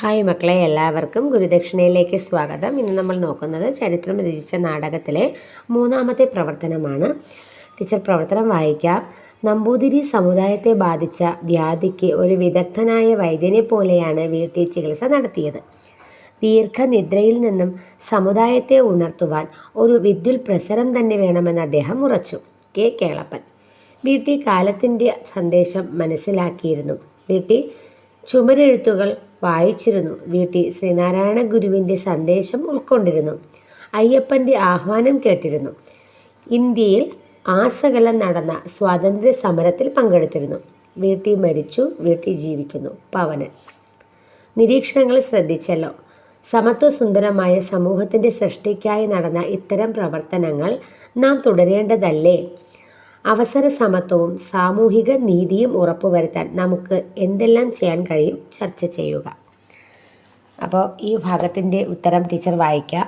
Hi മക്കളെ എല്ലാവർക്കും ഗുരുദക്ഷിണയിലേക്ക് സ്വാഗതം. ഇന്ന് നമ്മൾ നോക്കുന്നത് ചരിത്രം രചിച്ച നാടകത്തിലെ മൂന്നാമത്തെ പ്രവർത്തനമാണ്. ടീച്ചർ പ്രവർത്തനം വായിക്കാം. നമ്പൂതിരി സമുദായത്തെ ബാധിച്ച വ്യാധിക്ക് ഒരു വിദഗ്ധനായ വൈദ്യനെ പോലെയാണ് വീട്ടിൽ ചികിത്സ നടത്തിയത്. ദീർഘനിദ്രയിൽ നിന്നും സമുദായത്തെ ഉണർത്തുവാൻ ഒരു വിദ്യുൽ പ്രസരം തന്നെ വേണമെന്ന് അദ്ദേഹം ഉറച്ചു. കെ കേളപ്പൻ. വീട്ടിൽ കാലത്തിന്റെ സന്ദേശം മനസ്സിലാക്കിയിരുന്നു. വീട്ടിൽ ചുമരെഴുത്തുകൾ വായിച്ചിരുന്നു. വീട്ടിൽ ശ്രീനാരായണ ഗുരുവിന്റെ സന്ദേശം ഉൾക്കൊണ്ടിരുന്നു. അയ്യപ്പന്റെ ആഹ്വാനം കേട്ടിരുന്നു. ഇന്ത്യയിൽ ആസകലം നടന്ന സ്വാതന്ത്ര്യ സമരത്തിൽ പങ്കെടുത്തിരുന്നു. വീട്ടിൽ മരിച്ചു വീട്ടിൽ ജീവിക്കുന്നു. പവനൻ നിരീക്ഷണങ്ങൾ ശ്രദ്ധിച്ചല്ലോ. സമത്വ സുന്ദരമായ സമൂഹത്തിന്റെ സൃഷ്ടിക്കായി നടന്ന ഇത്തരം പ്രവർത്തനങ്ങൾ നാം തുടരേണ്ടതല്ലേ? അവസര സമത്വവും സാമൂഹിക നീതിയും ഉറപ്പുവരുത്താൻ നമുക്ക് എന്തെല്ലാം ചെയ്യാൻ കഴിയും ചർച്ച ചെയ്യുക. അപ്പോൾ ഈ ഭാഗത്തിന്റെ ഉത്തരം ടീച്ചർ വായിക്കുക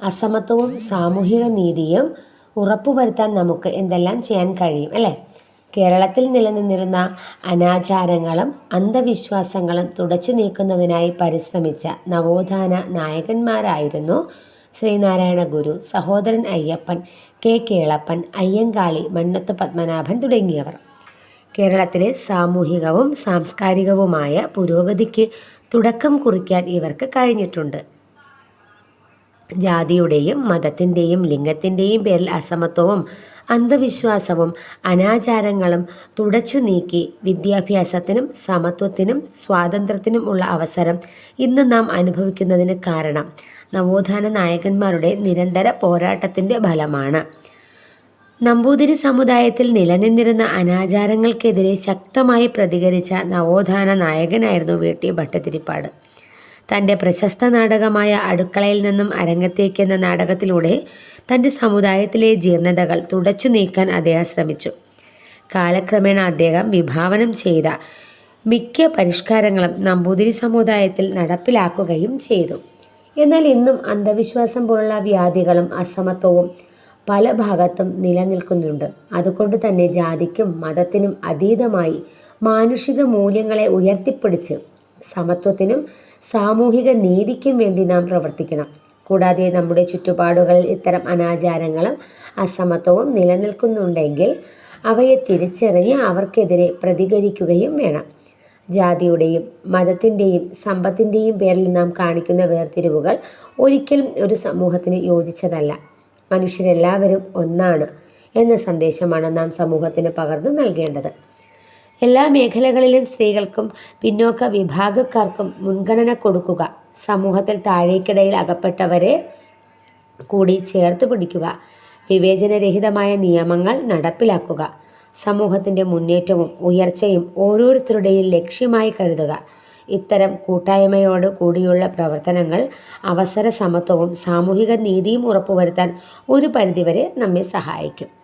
അസമത്വവും സാമൂഹിക നീതിയും ഉറപ്പുവരുത്താൻ നമുക്ക് എന്തെല്ലാം ചെയ്യാൻ കഴിയും അല്ലേ? കേരളത്തിൽ നിലനിന്നിരുന്ന അനാചാരങ്ങളും അന്ധവിശ്വാസങ്ങളും തുടച്ചു നീക്കുന്നതിനായി പരിശ്രമിച്ച നവോത്ഥാന നായകന്മാരായിരുന്നു ശ്രീനാരായണ ഗുരു സഹോദരൻ അയ്യപ്പൻ കെ കേളപ്പൻ അയ്യങ്കാളി മന്നത്ത് പത്മനാഭൻ തുടങ്ങിയവർ. കേരളത്തിലെ സാമൂഹികവും സാംസ്കാരികവുമായ പുരോഗതിക്ക് തുടക്കം കുറിക്കാൻ ഇവർക്ക് കഴിഞ്ഞിട്ടുണ്ട്. ജാതിയുടെയും മതത്തിന്റെയും ലിംഗത്തിന്റെയും പേരിൽ അസമത്വവും അന്ധവിശ്വാസവും അനാചാരങ്ങളും തുടച്ചു നീക്കി വിദ്യാഭ്യാസത്തിനും സമത്വത്തിനും സ്വാതന്ത്ര്യത്തിനും ഉള്ള അവസരം ഇന്ന് നാം അനുഭവിക്കുന്നതിന് കാരണം നവോത്ഥാന നായകന്മാരുടെ നിരന്തര പോരാട്ടത്തിന്റെ ഫലമാണ്. നമ്പൂതിരി സമുദായത്തിൽ നിലനിന്നിരുന്ന അനാചാരങ്ങൾക്കെതിരെ ശക്തമായി പ്രതികരിച്ച നവോത്ഥാന നായകനായിരുന്നു വി. ടി. ഭട്ടതിരിപ്പാട്. തന്റെ പ്രശസ്ത നാടകമായ അടുക്കളയിൽ നിന്നും അരങ്ങത്തേക്ക് എന്ന നാടകത്തിലൂടെ തന്റെ സമുദായത്തിലെ ജീർണതകൾ തുടച്ചു നീക്കാൻ അദ്ദേഹം ശ്രമിച്ചു. കാലക്രമേണ അദ്ദേഹം വിഭാവനം ചെയ്ത മിക്ക പരിഷ്കാരങ്ങളും നമ്പൂതിരി സമുദായത്തിൽ നടപ്പിലാക്കുകയും ചെയ്തു. എന്നാൽ ഇന്നും അന്ധവിശ്വാസം പോലുള്ള വ്യാധികളും അസമത്വവും പല ഭാഗത്തും നിലനിൽക്കുന്നുണ്ട്. അതുകൊണ്ട് തന്നെ ജാതിക്കും മതത്തിനും അതീതമായി മാനുഷിക മൂല്യങ്ങളെ ഉയർത്തിപ്പിടിച്ച് സമത്വത്തിനും സാമൂഹിക നീതിക്കും വേണ്ടി നാം പ്രവർത്തിക്കണം. കൂടാതെ നമ്മുടെ ചുറ്റുപാടുകളിൽ ഇത്തരം അനാചാരങ്ങളും അസമത്വവും നിലനിൽക്കുന്നുണ്ടെങ്കിൽ അവയെ തിരിച്ചറിഞ്ഞ് അവർക്കെതിരെ പ്രതികരിക്കുകയും വേണം. ജാതിയുടെയും മതത്തിന്റെയും സമ്പത്തിന്റെയും പേരിൽ നാം കാണിക്കുന്ന വേർതിരിവുകൾ ഒരിക്കലും ഒരു സമൂഹത്തിന് യോജിച്ചതല്ല. മനുഷ്യരെല്ലാവരും ഒന്നാണ് എന്ന സന്ദേശമാണ് നാം സമൂഹത്തിന് പകർന്നു നൽകേണ്ടത്. എല്ലാ മേഖലകളിലും സ്ത്രീകൾക്കും പിന്നോക്ക വിഭാഗക്കാർക്കും മുൻഗണന കൊടുക്കുക. സമൂഹത്തിൽ താഴേക്കിടയിൽ അകപ്പെട്ടവരെ കൂടി ചേർത്ത് പിടിക്കുക. വിവേചനരഹിതമായ നിയമങ്ങൾ നടപ്പിലാക്കുക. സമൂഹത്തിന്റെ മുന്നേറ്റവും ഉയർച്ചയും ഓരോരുത്തരുടെയും ലക്ഷ്യമായി കരുതുക. ഇത്തരം കൂട്ടായ്മയോട് കൂടിയുള്ള പ്രവർത്തനങ്ങൾ അവസര സമത്വവും സാമൂഹിക നീതിയും ഉറപ്പുവരുത്താൻ ഒരു പരിധിവരെ നമ്മെ സഹായിക്കും.